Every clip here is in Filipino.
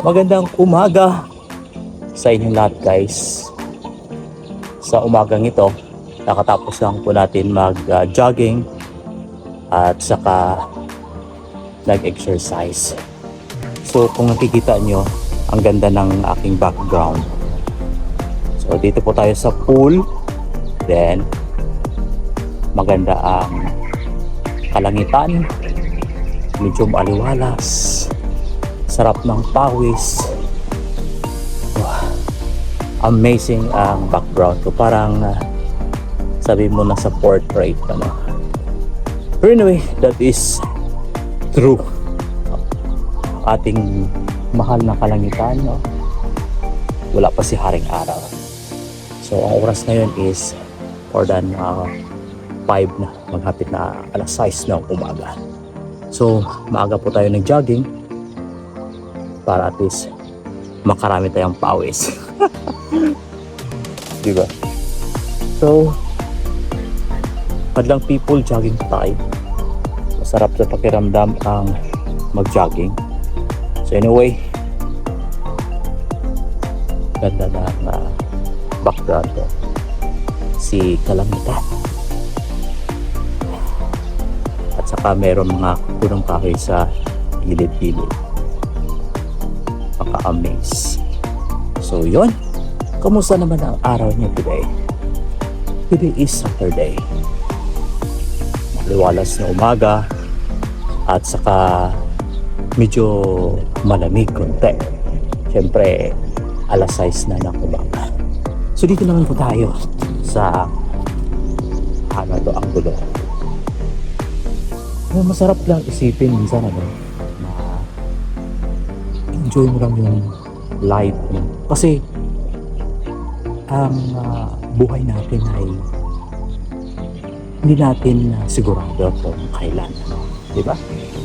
Magandang umaga sa inyong lahat guys. Sa umagang ito, nakatapos lang po natin mag-jogging at saka nag-exercise. So kung nakikita nyo, ang ganda ng aking background. So dito po tayo sa pool. Then, maganda ang kalangitan. Medyo maaliwalas. Sarap ng pawis. Wow. Amazing ang background ko. Parang ah, sabi mo na sa portrait. Ano? Pero anyway, that is true. Ating mahal na kalangitan. No? Wala pa si Haring Araw. So, ang oras ngayon is more than uh, 5 na. Maghapit na alas 6 ng umaga. So, maaga po tayo nag-jogging para at least makarami tayong pawis. Di ba? So, madlang people jogging tayo. Masarap sa pakiramdam ang mag-jogging. So anyway, ganda na na background ko. Si Kalangitan. At saka meron mga punong kahoy sa gilid-gilid. Maka-amaze. So yon Kamusta naman ang araw niyo today? Today is Saturday. Maliwalas na umaga at saka medyo malamig konti. Siyempre, alas 6 na ng umaga. So dito naman po tayo sa ano to ang gulo. Masarap lang isipin minsan ano enjoy mo lang yung life mo. Kasi ang ah, buhay natin ay hindi natin uh, sigurado kung kailan. Ano, di ba?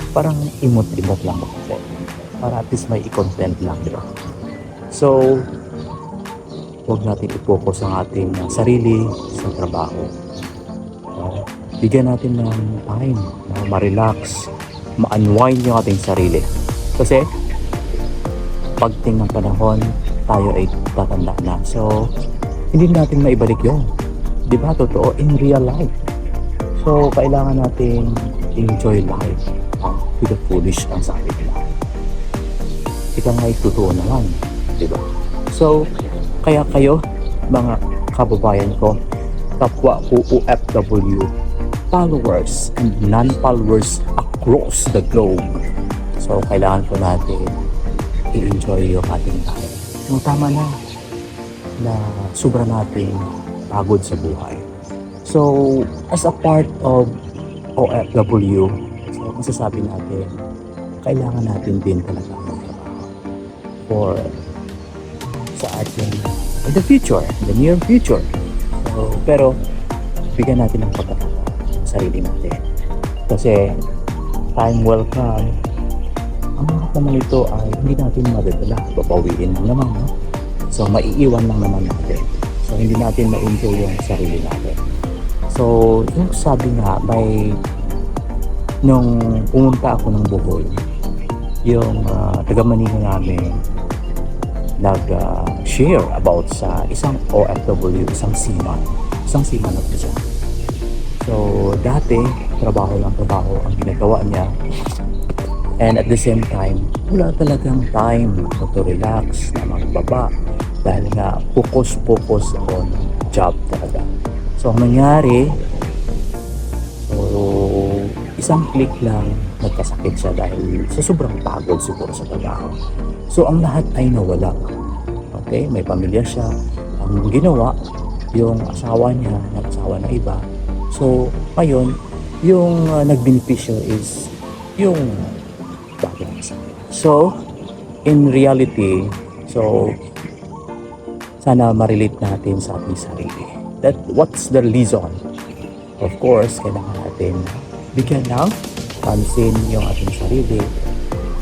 Parang imot-imot lang ako. Para at least may i-content lang, di ba? So, huwag natin i-focus ang ating uh, sarili sa trabaho. Uh, bigyan natin ng time na ma-relax, ma-unwind yung ating sarili. Kasi, pagting ng panahon, tayo ay tatanda na. So, hindi natin maibalik yun. Di ba? Totoo, in real life. So, kailangan natin enjoy life to the fullest ang sabi nila. Ika nga ay totoo naman. Di ba? So, kaya kayo, mga kababayan ko, kapwa ko OFW, followers and non-followers across the globe. So, kailangan po natin i-enjoy yung ating life. Yung tama na na sobra nating pagod sa buhay. So, as a part of OFW, so masasabi natin, kailangan natin din talaga magtrabaho for sa ating in the future, in the near future. So, pero, bigyan natin ng pagkakataon sa sarili natin. Kasi, time will come, lahat naman ito ay hindi natin madadala. Papawiin lang naman, no? So, maiiwan lang naman natin. So, hindi natin ma-enjoy yung sarili natin. So, yung sabi nga, by nung pumunta ako ng Bohol, yung uh, taga Manila namin nag-share about sa isang OFW, isang seaman. Isang seaman na siya. So, dati, trabaho lang trabaho ang ginagawa niya. And at the same time, wala talagang time to relax, na magbaba. Dahil nga, focus-focus on job talaga. So, ang nangyari, so, isang click lang, nagkasakit siya dahil sa sobrang pagod siguro sa trabaho. So, ang lahat ay nawala. Okay? May pamilya siya. Ang ginawa, yung asawa niya, nag-asawa na iba. So, ngayon, yung uh, nagbenepisyo is yung So, in reality, so, sana ma-relate natin sa ating sarili. That what's the reason? Of course, kailangan natin bigyan ng pansin yung ating sarili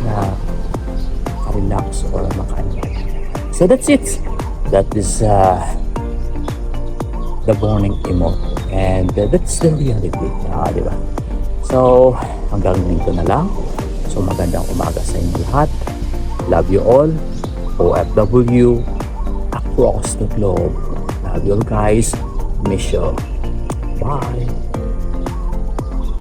na relax or maka-unwind. So that's it. That is uh, the morning emo. And uh, that's the reality. Ah, di ba? So, hanggang dito na lang. So, magandang umaga sa inyo lahat. Love you all. OFW across the globe. Love you all guys. Miss. Bye.